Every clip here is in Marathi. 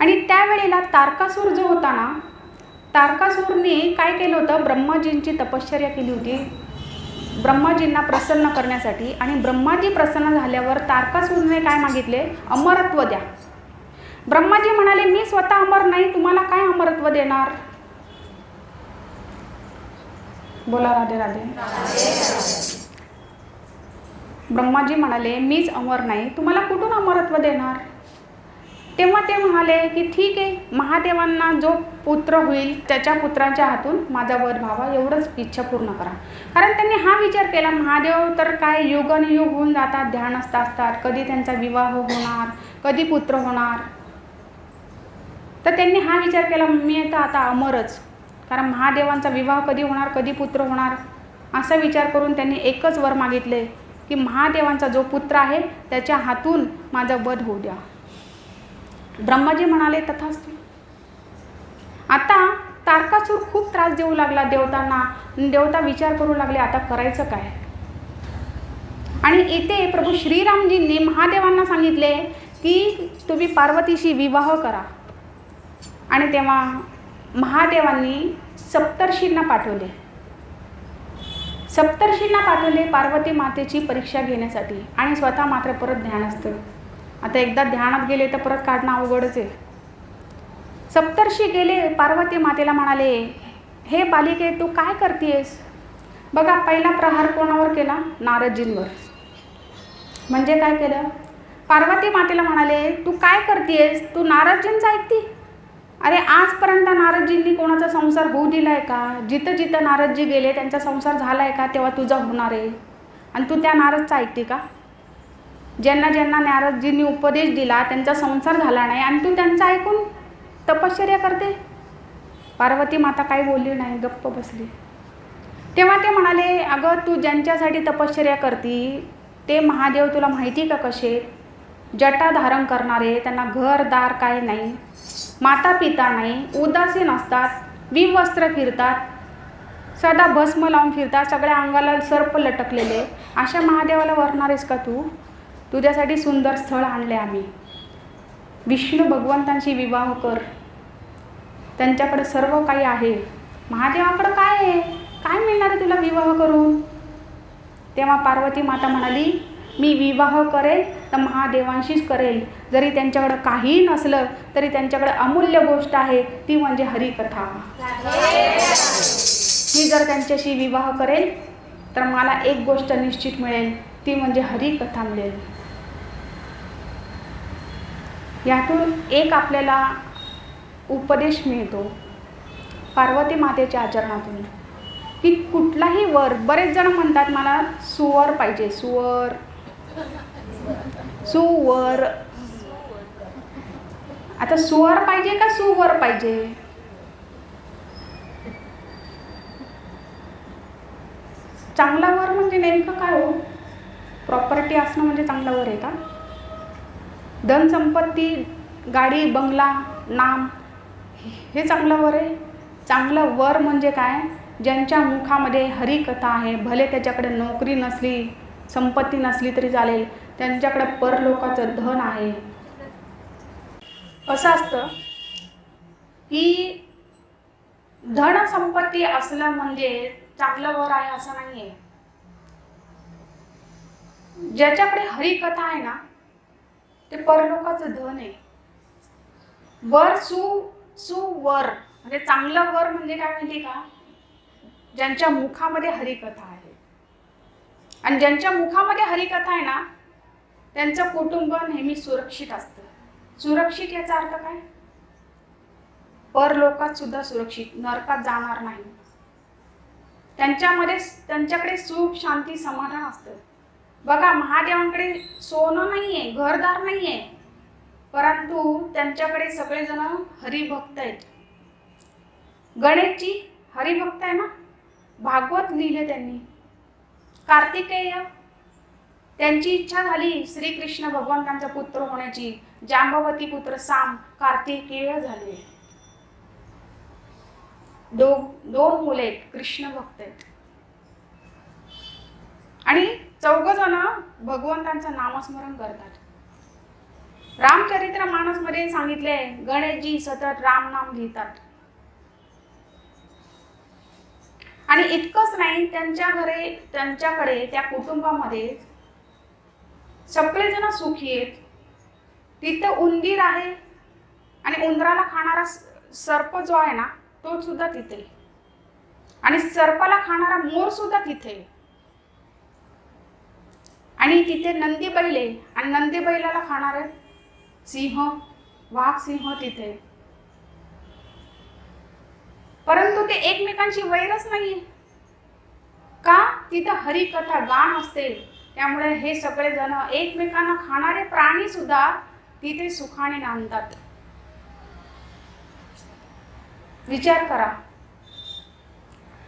आणि त्यावेळेला तारकासूर जो होता ना तारकासूरने काय केलं होतं? ब्रह्माजींची तपश्चर्या केली होती. ब्रह्माजींना प्रसन्न करण्यासाठी आणि ब्रह्माजी प्रसन्न झाल्यावर तारकासूरने काय मागितले? अमरत्व द्या. ब्रह्माजी म्हणाले मी स्वतः अमर नाही तुम्हाला काय अमरत्व देणार? बोला राधे राधे. ब्रह्माजी म्हणाले मीच अमर नाही तुम्हाला कुठून अमरत्व देणार? तेव्हा ते म्हणाले की ठीक आहे महादेवांना जो पुत्र होईल त्याच्या पुत्राच्या हातून माझा वध व्हावा एवढंच इच्छा पूर्ण करा. कारण त्यांनी हा विचार केला महादेव तर काय युगानुयुग होऊन जातात ध्यानस्थ असतात कधी त्यांचा विवाह होणार कधी पुत्र होणार? तर त्यांनी हा विचार केला मी तर आता अमरच कारण महादेवांचा विवाह कधी होणार कधी पुत्र होणार? असा विचार करून त्यांनी एकच वर मागितले की महादेवांचा जो पुत्र आहे त्याच्या हातून माझा वध होऊ द्या. ब्रह्माजी म्हणाले तथास्तू. आता तारकासूर खूप त्रास देऊ लागला देवतांना. देवता विचार करू लागले आता करायचं काय? आणि इथे प्रभू श्रीरामजींनी महादेवांना सांगितले की तुम्ही पार्वतीशी विवाह करा. आणि तेव्हा महादेवांनी सप्तर्षींना पाठवले. सप्तर्षींना पाठवले पार्वती मातेची परीक्षा घेण्यासाठी आणि स्वतः मात्र परत ध्यान असतं आता एकदा ध्यानात गेले तर परत काढणं अवघडच आहे. सप्तर्षी गेले पार्वती मातेला म्हणाले हे बालिके तू काय करतेस? बघा पहिला प्रहार कोणावर केला? नारदजींवर म्हणजे काय केलं? पार्वती मातेला म्हणाले तू काय करतेस? तू नारदजींचं ऐकती? अरे आजपर्यंत नारदजींनी कोणाचा संसार होऊ दिला आहे का? जिथं जिथं नारदजी गेले त्यांचा संसार झाला आहे का? तेव्हा तुझा होणार आहे. आणि तू त्या नारदचा ऐकते का? ज्यांना ज्यांना नारदजींनी उपदेश दिला त्यांचा संसार झाला नाही. आणि तू त्यांचा ऐकून तपश्चर्या करते. पार्वती माता काही बोलली नाही गप्प बसली. तेव्हा ते म्हणाले अगं तू ज्यांच्यासाठी तपश्चर्या करती ते महादेव तुला माहिती का कसे? जटा धारण करणारे त्यांना घरदार काय नाही. माता पिता नाही उदासीन असतात विवस्त्र फिरतात सदा भस्म लावून फिरतात सगळ्या अंगाला सर्प लटकलेले. अशा महादेवाला वरणारेस का तू? तुझ्यासाठी सुंदर स्थळ आणले आम्ही. विष्णू भगवंतांशी विवाह कर. त्यांच्याकडे सर्व काही आहे. महादेवाकडं काय आहे? काय मिळणार आहे तुला विवाह करून? तेव्हा पार्वती माता म्हणाली मी विवाह करेल तर महादेवांशीच करेल. जरी त्यांच्याकडं काहीही नसलं तरी त्यांच्याकडे अमूल्य गोष्ट आहे. ती म्हणजे हरिकथा. मी जर त्यांच्याशी विवाह करेल तर मला एक गोष्ट निश्चित मिळेल. ती म्हणजे हरिकथा मिळेल. यातून एक आपल्याला उपदेश मिळतो पार्वती मातेच्या आचरणातून. की कुठलाही वर बरेच जण म्हणतात मला सुवर पाहिजे सुवर सुवर. आता सुवर पाहिजे का सुवर पाहिजे? चांगला वर म्हणजे नेमकं काय हो? प्रॉपर्टी असणं म्हणजे चांगला वर आहे का? धनसंपत्ती गाडी बंगला नाम हे चांगलं वर आहे. चांगलं वर म्हणजे काय? ज्यांच्या मुखामध्ये हरिकथा आहे भले त्याच्याकडे नोकरी नसली संपत्ती नसली तरी चालेल त्यांच्याकडे परलोकाचं धन आहे. असं असतं की धन संपत्ती असलं म्हणजे चांगलं वर आहे असं नाही आहे ज्याच्याकडे हरिकथा आहे ना ते परलोकाचं धन आहे. वर सु सुवर म्हणजे चांगलं वर म्हणजे काय माहिती का? ज्यांच्या मुखामध्ये हरिकथा आहे. आणि ज्यांच्या मुखामध्ये हरिकथा आहे ना त्यांचं कुटुंब नेहमी सुरक्षित असतं. सुरक्षित याचा अर्थ काय? परलोकात सुद्धा सुरक्षित नरकात जाणार नाही. त्यांच्यामध्ये त्यांच्याकडे सुख शांती समाधान असतं. बघा महादेवांकडे सोनं नाही आहे घरदार नाही आहे परंतु त्यांच्याकडे सगळेजण हरिभक्त आहेत. गणेशजी हरिभक्त आहे ना? भागवत लिहिले त्यांनी. कार्तिकेय त्यांची इच्छा झाली श्रीकृष्ण भगवंतांचा पुत्र होण्याची. जांबवती पुत्र साम कार्तिकेय झाले. दो दोन मुले आहेत कृष्ण भक्त आहेत. चौघजण जण भगवंतांचं नामस्मरण करतात. रामचरित्र मानसमध्ये सांगितले गणेशजी सतत रामनाम घेतात. आणि इतकंच नाही त्यांच्या घरी त्यांच्याकडे त्या कुटुंबामध्ये सगळेजण सुखी आहेत. तिथं उंदीर आहे आणि उंदराला खाणारा सर्प जो आहे ना तो सुद्धा तिथे. आणि सर्पाला खाणारा मोर सुद्धा तिथे. आणि तिथे नंदी बैल आहे आणि नंदी बैलाला खाणारे सिंह वाघ सिंह तिथे. परंतु ते एकमेकांशी वैरच नाही का? तिथं हरिकथा गाण असते. त्यामुळे हे सगळे जण एकमेकांना खाणारे प्राणी सुद्धा तिथे सुखाने नांदतात. विचार करा.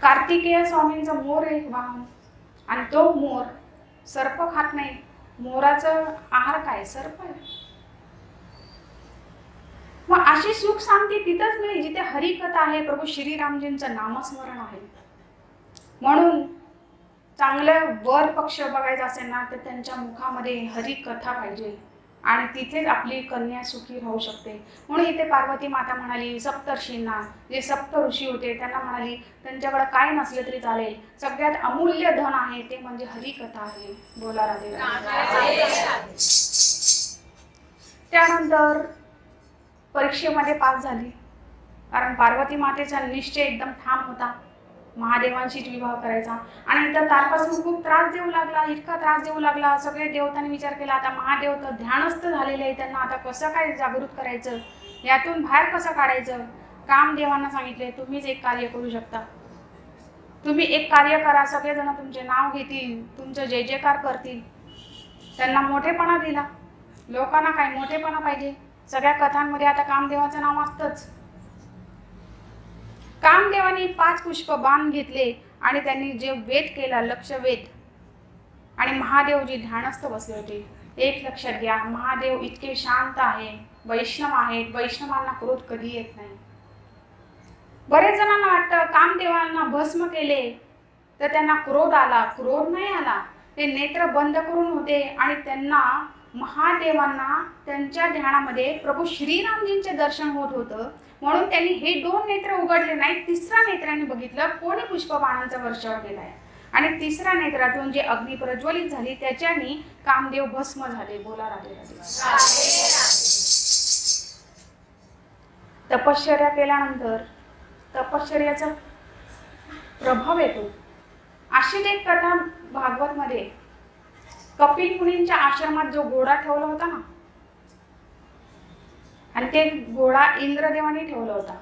कार्तिकेय स्वामींचा मोर एक वाहन. आणि तो मोर सर्प खात नाही. मोराचं आहार काय? सर्प? आहे मग अशी सुख शांती तिथंच मिळेल जिथे हरिकथा आहे प्रभू श्रीरामजींचं नामस्मरण आहे. म्हणून चांगलं वर पक्ष बघायचं असेल ना तर त्यांच्या मुखामध्ये हरिकथा पाहिजे. आणि तिथेच आपली कन्या सुखी राहू शकते. म्हणून इथे पार्वती माता म्हणाली सप्तर्षींना जे सप्त ऋषी होते त्यांना म्हणाली त्यांच्याकडे काय नसले तरी चालेल. सगळ्यात अमूल्य धन आहे ते म्हणजे हरिकथा आहे. बोला राधे राधे. त्यानंतर परीक्षेमध्ये पास झाली. कारण पार्वती मातेचा निश्चय एकदम ठाम होता. महादेवांशीच विवाह करायचा. आणि इथं तारपासून खूप त्रास देऊ लागला इतका त्रास देऊ लागला. सगळे देवतांनी विचार केला आता महादेव तर ध्यानस्थ झालेले आहे त्यांना आता कसं काय जागृत करायचं? यातून बाहेर कसं काढायचं? कामदेवांना सांगितले तुम्हीच एक कार्य करू शकता. तुम्ही एक कार्य करा. सगळेजण तुमचे नाव घेतील. तुमचं जे जेकार करतील. त्यांना मोठेपणा दिला. लोकांना काय मोठेपणा पाहिजे. सगळ्या कथांमध्ये आता कामदेवाचं नाव असतंच. कामदेवाने पाच पुष्प बाण घेतले आणि त्यांनी जे वेद केला लक्ष वेद आणि महादेवजी ध्यानस्थ बसले होते. एक लक्षात घ्या महादेव इतके शांत आहे वैष्णव आहेत वैष्णवांना क्रोध कधी येत नाही. बरेच जणांना वाटतं कामदेवांना भस्म केले तर त्यांना क्रोध आला. क्रोध नाही आला. ते नेत्र बंद करून होते आणि त्यांना महादेवांना त्यांच्या ध्यानामध्ये प्रभू श्रीरामजींचे दर्शन होत होतं. म्हणून त्यांनी हे दोन नेत्र उघडले नाही तिसरा नेत्राने बघितलं कोणी पुष्पबाणांचा वर्षाव केलाय? आणि तिसऱ्या नेत्रातून जे अग्नी प्रज्वलित झाली त्याच्याने कामदेव भस्म झाले बोला राधे राधे तपश्चर्या केल्यानंतर तपश्चर्याचा प्रभाव येतो. अशीच एक कथा भागवत मध्ये कपिल मुनींच्या आश्रमात जो घोडा ठेवला होता ना आणि ते गोळा इंद्रदेवाने ठेवला होता.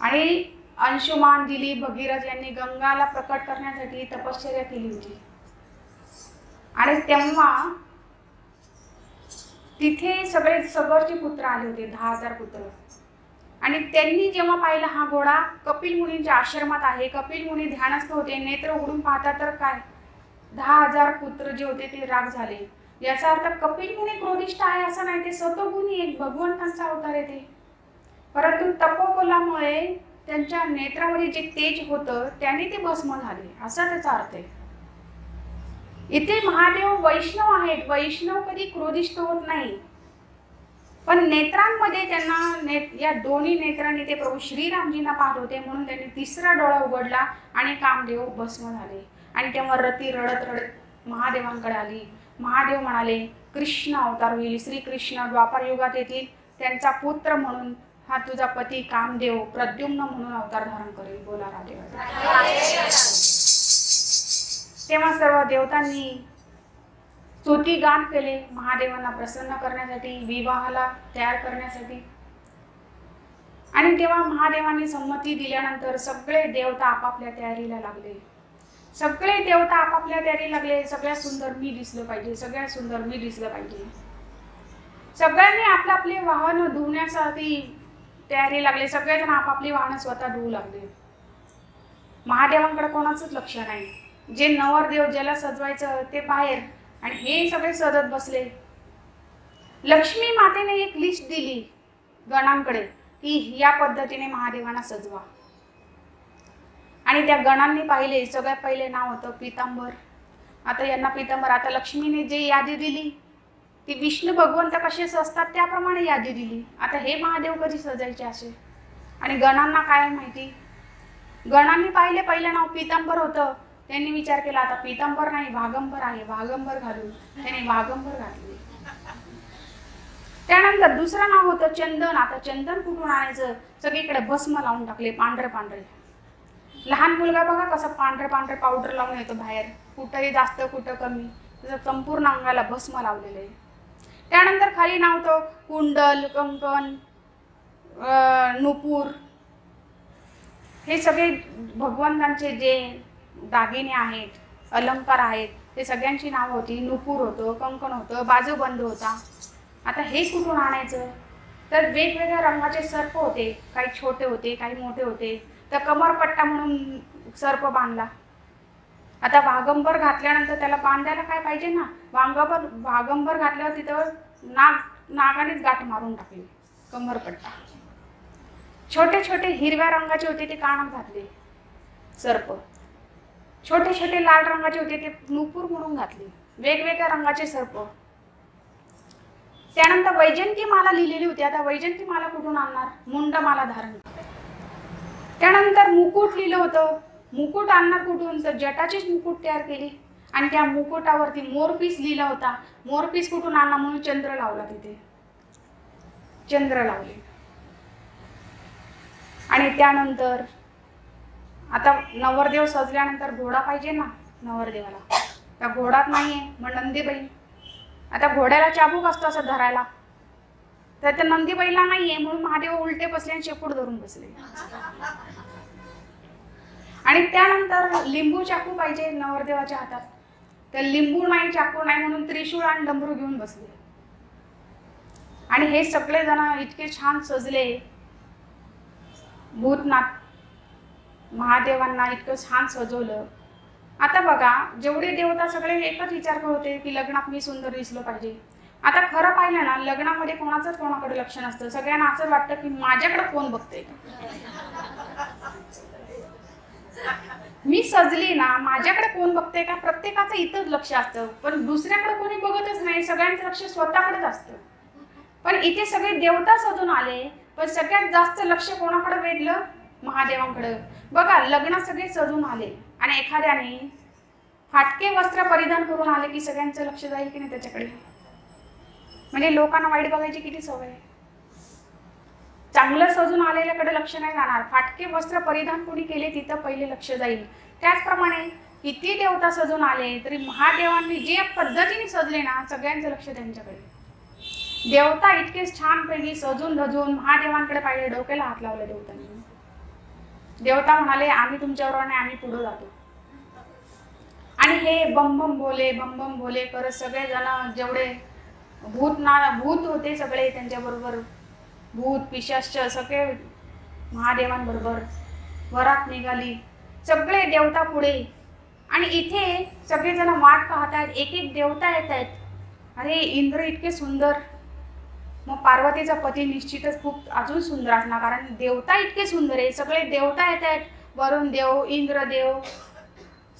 आणि अंशुमान दिलीप भगीरथ यांनी गंगाला प्रकट करण्यासाठी तपश्चर्या केली होती. आणि तेव्हा तिथे सगळे सगरचे पुत्र आले होते दहा हजार पुत्र. आणि त्यांनी जेव्हा पाहिला हा घोडा कपिल मुनींच्या आश्रमात आहे. कपिल मुनी ध्यानस्थ होते नेत्र उघडून पाहता तर काय? दहा हजार पुत्र जे होते ते राग झाले. याचा अर्थ कपिल मुनी क्रोधिष्ट आहे असं नाही ते सतोगुणी एक भगवंतांचा अवतार येते परंतु तपोबलामुळे त्यांच्या नेत्रामध्ये जे तेज होतं त्याने ते भस्म झाले असा त्याचा अर्थ आहे. इथे महादेव वैष्णव आहेत. वैष्णव कधी क्रोधिष्ट होत नाही. पण नेत्रांमध्ये त्यांना ने या दोन्ही नेत्रांनी ते प्रभू श्रीरामजींना पाहत होते म्हणून त्यांनी तिसरा डोळा उघडला आणि कामदेव भस्म झाले. आणि तेव्हा रती रडत रडत महादेवांकडे आली. महादेव म्हणाले कृष्ण अवतार होईल श्रीकृष्ण द्वापार युगात येतील. त्यांचा पुत्र म्हणून हा तुझा पती कामदेव प्रद्युम्न म्हणून अवतार धारण करेल. बोला राधे. तेव्हा सर्व देवतांनी स्तुती गान केले. महादेवांना प्रसन्न करण्यासाठी विवाहाला तयार करण्यासाठी. आणि तेव्हा महादेवांनी संमती दिल्यानंतर सगळे देवता आपापल्या तयारीला लागले. सगळे देवता आपापल्या तयारी लागले. सगळ्यात सुंदर मी दिसलं पाहिजे. सगळ्यात सुंदर मी दिसलं पाहिजे. सगळ्यांनी आपलं आपले वाहन धुवण्यासाठी तयारी लागले. सगळेजण आपापली वाहनं स्वतः धुवू लागले. महादेवांकडे कोणाचंच लक्ष नाही. जे नवरदेव ज्याला सजवायचं ते बाहेर आणि हे सगळे सजत बसले. लक्ष्मी मातेने एक लिस्ट दिली गणांकडे की या पद्धतीने महादेवांना सजवा. आणि त्या गणांनी पाहिले सगळ्यात पहिले नाव होतं पितांबर. आता यांना पितांबर आता लक्ष्मीने जे यादी दिली ती विष्णू भगवंत कसे सजतात त्याप्रमाणे यादी दिली. आता हे महादेव कधी सजायचे असे? आणि गणांना काय माहिती? गणांनी पाहिले पहिलं नाव पितांबर होतं. त्यांनी विचार केला आता पितांबर नाही वागंबर आहे. वागंबर घालू त्याने वागंबर घातले. त्यानंतर दुसरं नाव होतं चंदन. आता चंदन कुठून आणायचं? सगळीकडे भस्म लावून टाकले पांढरे पांढरे. लहान मुलगा बघा कसं पांढरे पांढरे पावडर लावून येतो बाहेर. कुठंही जास्त कुठं कमी. त्याचं संपूर्ण अंगाला भस्म लावलेलं आहे. त्यानंतर खाली नाव होतं कुंडल कंकण नुपूर. हे सगळे भगवंतांचे जे दागिने आहेत अलंकार आहेत ते सगळ्यांची नावं होती. नुपूर होतं कंकण होतं बाजूबंद होता. आता हे कुठून आणायचं? तर वेगवेगळ्या रंगाचे सर्प होते. काही छोटे होते काही मोठे होते. तर कमरपट्टा म्हणून सर्प बांधला. आता वागंबर घातल्यानंतर त्याला बांधायला काय पाहिजे ना? वांगंबर वागंबर घातल्यावर तिथं नाग नागानेच गाठ मारून टाकली कमरपट्टा. छोटे छोटे हिरव्या रंगाचे होते ते कानात घातले सर्प. छोटे छोटे लाल रंगाचे होते ते नुपूर म्हणून घातले वेगवेगळ्या रंगाचे सर्प. त्यानंतर वैजंती माला लिहिलेली होती. आता वैजंती माला कुठून आणणार? मुंड माला धारण त्यानंतर मुकुट लिहिलं होतं. मुकुट आणणार कुठून? तर जटाचीच मुकुट तयार केली. आणि त्या मुकुटावरती मोरपीस लिहिला होता. मोरपीस कुठून आणला? म्हणून चंद्र लावला तिथे. चंद्र लावले. आणि त्यानंतर आता नवरदेव सजल्यानंतर घोडा पाहिजे ना नवरदेवाला. त्या घोडात नाहीये मग नंदीबाई. आता घोड्याला चाबूक असतो असं धरायला. तर त्या नंदीबाईला नाहीये म्हणून महादेव उलटे बसले आणि शेपूट धरून बसले. आणि त्यानंतर लिंबू चाकू पाहिजे नवरदेवाच्या हातात. तर लिंबू नाही चाकू नाही म्हणून त्रिशूळ आणि डमरू घेऊन बसले. आणि हे सगळे जण इतके छान सजले. भूतनाथ महादेवांना इतकं छान सजवलं. आता बघा जेवढे देवता सगळे एकच विचार करते की लग्नात मी सुंदर दिसलं पाहिजे. आता खरं पाहिलं ना लग्नामध्ये कोणाचंच कोणाकडे लक्ष नसतं. सगळ्यांना असं वाटतं की माझ्याकडे कोण बघतंय? मी सजली ना माझ्याकडे कोण बघते का? प्रत्येकाचं इथंच लक्ष असतं. पण दुसऱ्याकडे कोणी बघतच नाही सगळ्यांचं लक्ष स्वतःकडेच असतं. पण इथे सगळे देवता सजून आले पण सगळ्यात जास्त लक्ष कोणाकडे वेधलं? महादेवांकडे. बघा लग्न सगळे सजून आले. आणि एखाद्याने फाटके वस्त्र परिधान करून आले की सगळ्यांचं लक्ष जाईल की नाही त्याच्याकडे? म्हणजे लोकांना वाईट बघायची किती सवय आहे. चांगलं सजून आलेल्याकडे लक्ष नाही जाणार. फाटके वस्त्र परिधान कोणी केले तिथं पहिले लक्ष जाईल. त्याचप्रमाणे किती देवता सजून आले तरी महादेवांनी जे पद्धतीने सजले ना सगळ्यांचं लक्ष त्यांच्याकडे. देवता इतकेच छानपैकी सजून धजून महादेवांकडे पाहिले डोक्याला हात लावले देवतांनी. देवता म्हणाले आम्ही तुमच्याबरोबर नाही आम्ही पुढे जातो. आणि हे बम बम बोले बम बम बोले करत सगळेजण जेवढे भूत ना भूत होते सगळे त्यांच्याबरोबर भूत पिशाश्च सगळे महादेवांबरोबर वरात निघाली. सगळे देवता पुढे. आणि इथे सगळेजण वाट पाहत आहेत एक एक देवता येत आहेत अरे इंद्र इतके सुंदर. मग पार्वतीचा पती निश्चितच खूप अजून सुंदर असणार कारण देवता इतके सुंदर आहे सगळे देवता येत आहेत वरुण देव इंद्रदेव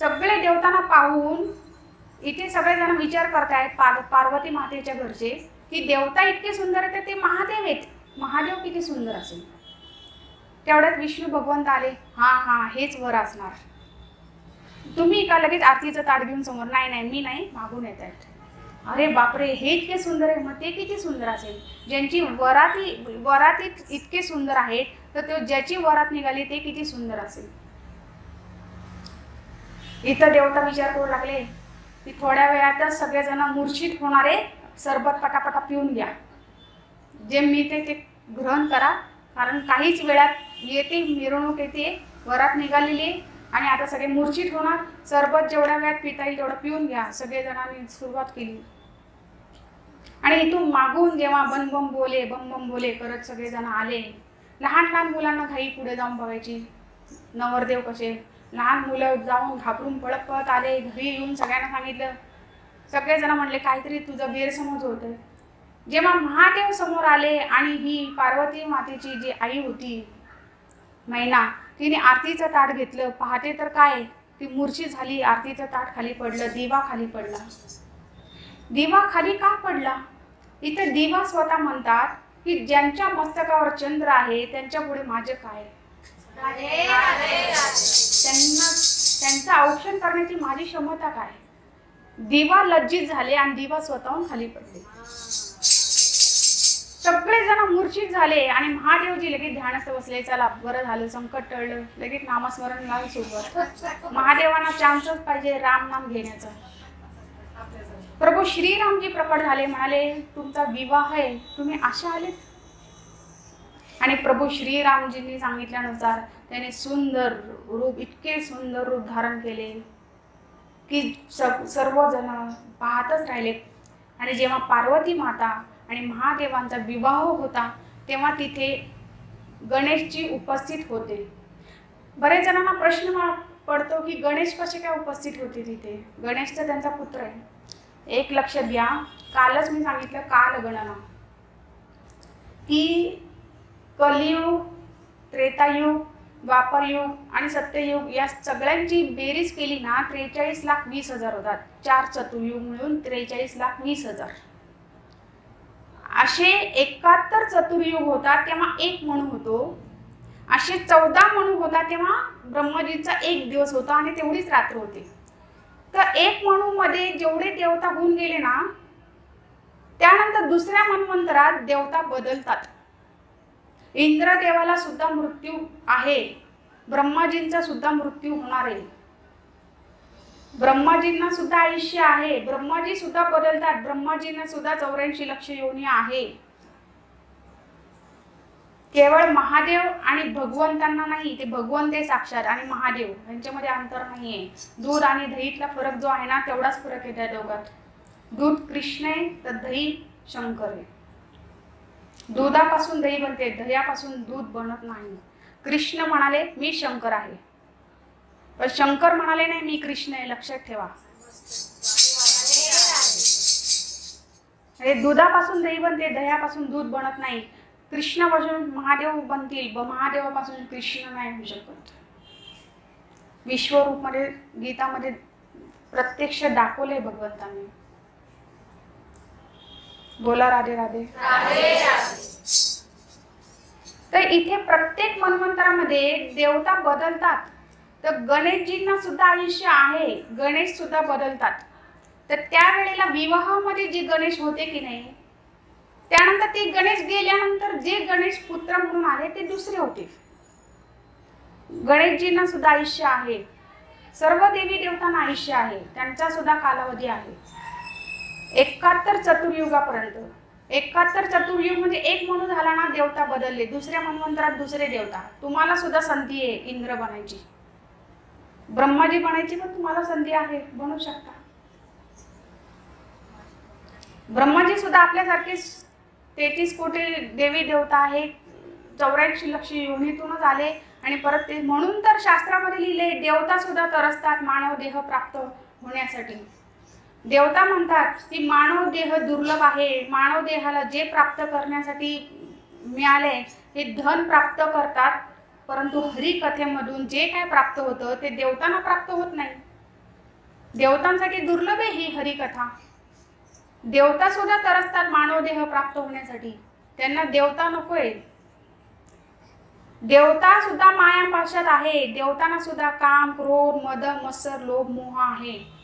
सगळे देवतांना पाहून इथे सगळेजण विचार करतायत पार पार्वती मातेच्या घरचे की देवता इतके सुंदर आहेत ते महादेव आहेत. महादेव किती सुंदर असेल. तेवढ्यात विष्णू भगवंत आले. हा हा हेच वर असणार. तुम्ही का लगेच आरतीचं ताट घेऊन समोर? नाही नाही मी नाही मागून येत आहेत. अरे बापरे हे इतके सुंदर आहे. मग ते किती सुंदर असेल? ज्यांची वराती वराती इतके सुंदर आहेत तर तो ज्याची वरात निघाली ते किती सुंदर असेल? इथं देवता विचार करू लागले. की थोड्या वेळातच सगळेजण मूर्छित होणारे सरबत पटापटा पिऊन घ्या. जे मी ते ते ग्रहण करा. कारण काहीच वेळात येते मिरवणूक येते वरात निघालेली आणि आता सगळे मूर्छित होणार. सरबत जेवढ्या वेळात पिता येईल तेवढं पिऊन घ्या. सगळेजणांनी सुरुवात केली. आणि इथून मागून जेव्हा बम बम बोले बम बम बोले करत सगळेजण आले. लहान लहान मुलांना घाई पुढे जाऊन बघायची. नवरदेव कसे? लहान मुलं जाऊन घाबरून पळत पळत आले. घरी येऊन सगळ्यांना सांगितलं. सगळेजण म्हणले काहीतरी तुझं गैरसमज होतं जेव्हा महादेव समोर आले आणि ही पार्वती मातेची जी आई होती मैना तिने आरतीचं ताट घेतलं. पहाटे तर काय? ती मूर्छित झाली आरतीचं ताट खाली पडलं दिवा खाली पडला. दिवा खाली का पडला? इथे दिवा स्वतः म्हणतात की ज्यांच्या मस्तकावर चंद्र आहे त्यांच्या पुढे माझे काय? त्यांना त्यांचं औक्षण करण्याची माझी क्षमता काय? दिवा लज्जित झाले आणि दिवा स्वतःहून खाली पडले. सगळे जण मूर्छित झाले आणि महादेवजी लगेच ध्यानस्थ बसले. चला बरं झालं संकट टळलं. लगेच नामस्मरण लावून सोबत महादेवांना चान्सच पाहिजे राम नाम घेण्याचा. प्रभू श्रीरामजी प्रकट झाले म्हणाले तुमचा विवाह आहे. तुम्ही अशा आलेत? आणि प्रभू श्रीरामजींनी सांगितल्यानुसार त्याने सुंदर रूप इतके सुंदर रूप धारण केले की सर्वजण पाहतच राहिले. आणि जेव्हा पार्वती माता आणि महादेवांचा विवाह होता तेव्हा तिथे गणेशजी उपस्थित होते. बरेच जणांना प्रश्न पडतो की गणेश कसे काय उपस्थित होते तिथे? गणेश तर त्यांचा पुत्र आहे. एक लक्ष द्या. कालच मी सांगितलं काल गणना की कलियुग त्रेतायुग द्वापरयुग आणि सत्ययुग या सगळ्यांची बेरीज केली ना त्रेचाळीस लाख वीस हजार होतात. चार चतुर्युग मिळून त्रेचाळीस लाख वीस हजार. असे एकाहत्तर चतुर्युग होता तेव्हा एक म्हणू होतो. असे चौदा म्हणू होता तेव्हा ब्रह्मजीचा एक दिवस होता आणि तेवढीच रात्र होती. तर एक म्हणूमध्ये जेवढे देवता होऊन गेले ना त्यानंतर दुसऱ्या मनमंत्रात देवता बदलतात. इंद्रदेवाला सुद्धा मृत्यू आहे ब्रह्माजींचा सुद्धा मृत्यू होणार आहे. ब्रह्माजींना सुद्धा आयुष्य आहे. ब्रह्माजी सुद्धा बदलतात. ब्रह्माजींना सुद्धा चौऱ्याऐंशी लक्ष योनी आहे. केवळ महादेव आणि भगवंतांना नाही ते भगवंत साक्षात आणि महादेव. यांच्यामध्ये अंतर नाहीये. दूध आणि दहीतला फरक जो आहे ना तेवढाच फरक आहे त्या दोघात. दूध कृष्ण आहे तर दही शंकर आहे. दुधापासून दही बनते दह्यापासून दूध बनत नाही. कृष्ण म्हणाले मी शंकर आहे. पण शंकर म्हणाले नाही मी कृष्ण आहे लक्षात ठेवा. हे दुधापासून दही बनते दह्यापासून दूध बनत नाही. कृष्णापासून महादेव बनतील ब- महादेवापासून कृष्ण नाही होऊ शकत. विश्वरूपमध्ये गीतामध्ये प्रत्यक्ष दाखवले भगवंतांनी. बोला राधे राधे. तर इथे प्रत्येक मन्वंतरामध्ये देवता बदलतात. तर गणेशजींना सुद्धा आयुष्य आहे. गणेश सुद्धा बदलतात. तर त्यावेळेला विवाहामध्ये जे गणेश होते की नाही त्यानंतर ते गणेश गेल्यानंतर जे गणेश पुत्र म्हणून आले ते दुसरे होते. गणेशजींना सुद्धा आयुष्य आहे. सर्व देवी देवतांना आयुष्य आहे. त्यांचा सुद्धा कालावधी आहे. एकाहत्तर चतुर्युगापर्यंत. एकाहत्तर चतुर्युग म्हणजे एक म्हणून झाला ना देवता बदलले. दुसऱ्या मन्वंतरात दुसरे देवता. तुम्हाला सुद्धा संधी आहे इंद्र बनायची. ब्रह्माजी बनायची पण तुम्हाला संधी आहे बनू शकता. ब्रह्माजी सुद्धा आपल्यासारखे तेहतीस कोटी देवी देवता आहे. चौऱ्याऐंशी लक्ष योनीतूनच आले आणि परत ते म्हणून तर शास्त्रामध्ये लिहिले देवता सुद्धा तरसतात मानव देह प्राप्त होण्यासाठी. देवता म्हणतात की मानव देह दुर्लभ आहे. मानव देहाला जे प्राप्त करण्यासाठी मिळाले हे धन प्राप्त करतात. परंतु हरिकथेमधून जे काय प्राप्त होतं ते देवतांना प्राप्त होत नाही. देवतांसाठी दुर्लभ आहे ही हरिकथा. देवता सुद्धा तरसतात मानव देह प्राप्त होण्यासाठी. त्यांना देवता नकोय. देवता सुद्धा माया पाशात आहे. देवतांना सुद्धा काम क्रोध मद मत्सर लोभ मोह आहे.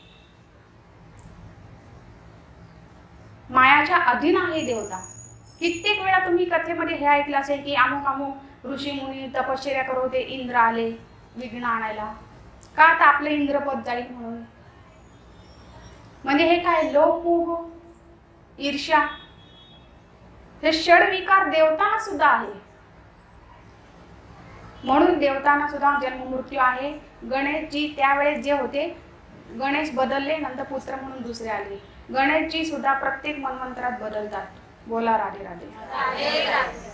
मायाच्या अधीन आहे देवता. कित्येक वेळा तुम्ही कथेमध्ये हे ऐकलं असेल की अमुक अमुक ऋषी मुनी तपश्चर्या करू ते इंद्र आले विघ्न आणायला. का तर आपलं इंद्रपद जाईल म्हणून? म्हणजे हे काय लोभ ईर्ष्या? हे षडविकार देवताना सुद्धा आहे. म्हणून देवतांना सुद्धा जन्म मृत्यू आहे. गणेशजी त्यावेळेस जे होते गणेश बदलले नंतर पुत्र म्हणून दुसरे आले. गणेशजी सुद्धा प्रत्येक मन्वंतरात बदलतात. बोला राधे राधे